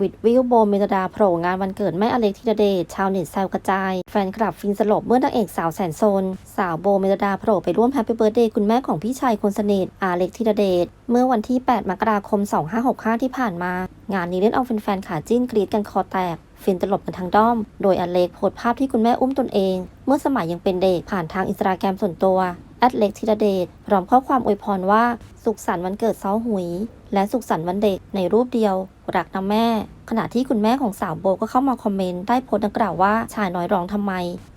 วิดวิวโบเมลดาโผล่งานวันเกิดแม่อเล็กธีรเดชชาวเน็ตแซวกระจาย แฟนคลับฟินสลบเมื่อนางเอกสาวแสนโซน สาวโบเมลดาโผล่ไปร่วมแฮปปี้เบิร์ดเดย์คุณแม่ของพี่ชายคนสนิทอาเล็กธีรเดชเมื่อวันที่ 8 มกราคม 2565 ที่ผ่านมา งานนี้เล่นเอาแฟนๆขาจิ้นกรีดกันคอแตกฟินตลบกันทั้งด้อม โดยอเล็กโพสภาพที่คุณแม่อุ้มตนเอง เมื่อสมัยยังเป็นเด็กผ่านทางอินสตาแกรมส่วนตัวแอดเล็กธีรเดชพร้อมข้อความอวยพรว่า สุขสันต์วันเกิดเซาหุย และสุขสันต์วันเด็กในรูปเดียว รักนะแม่ ขณะที่คุณแม่ของสาวโบก็เข้ามาคอมเมนต์ใต้โพสต์ดังกล่าวว่าชายน้อยร้องทำไม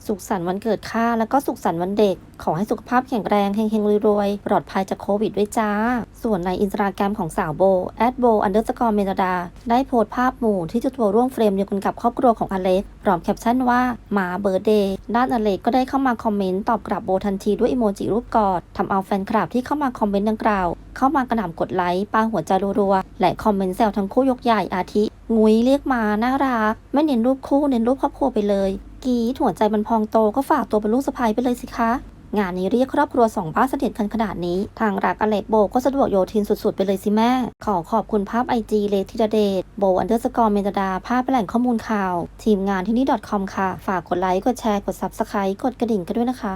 สุขสันต์วันเกิดข้าแล้วก็สุขสันต์วันเด็ก ขอให้สุขภาพแข็งแรงเฮงๆรวยๆปลอดภัยจากโควิดด้วยจ้า ส่วนในอินสตาแกรมของสาวโบแอดโบอันเดอร์สกอร์เมลดาได้โพสต์ภาพหมู่ที่จะตัวร่วมเฟรมเดียวกันกับครอบครัวของอเล็กพร้อมแคปชั่นว่ามาเบิร์เดย์ด้านอเล็กก็ได้เข้ามาคอมเมนต์ตอบกลับโบทันทีด้วยอีโมจิรูปกอดทำเอาแฟนคลับที่เข้ามาคอมเมนต์ดังกล่าวเข้ามากระหน่ำกดไลค์ปาหัวใจรัวๆและคอมเมนต์แซวทั้งคู่ยกใหญ่อาทิ งุ้ยเรียกมาน่ารัก ไม่เน้นรูปคู่เน้นรูปครอบครัวไปเลยกรีดหัวใจมันพองโตก็ฝากตัวเป็นลูกสะใภ้ไปเลยสิคะงานนี้เรียกครอบครัวสองบ้านเสด็จกันขนาดนี้ ทางรักอเล็กโบก็สะดวกโยทินสุดๆ ไปเลยสิแม่ ขอขอบคุณภาพไอจีเลทิดาเดชโบอันเดอร์สกอร์เมนดา ภาพเป็นแหล่งข้อมูลข่าว ทีมงานที่นี่ .com ค่ะ ฝากกดไลค์ กดแชร์ กด subscribe กดกระดิ่งกันด้วยนะคะ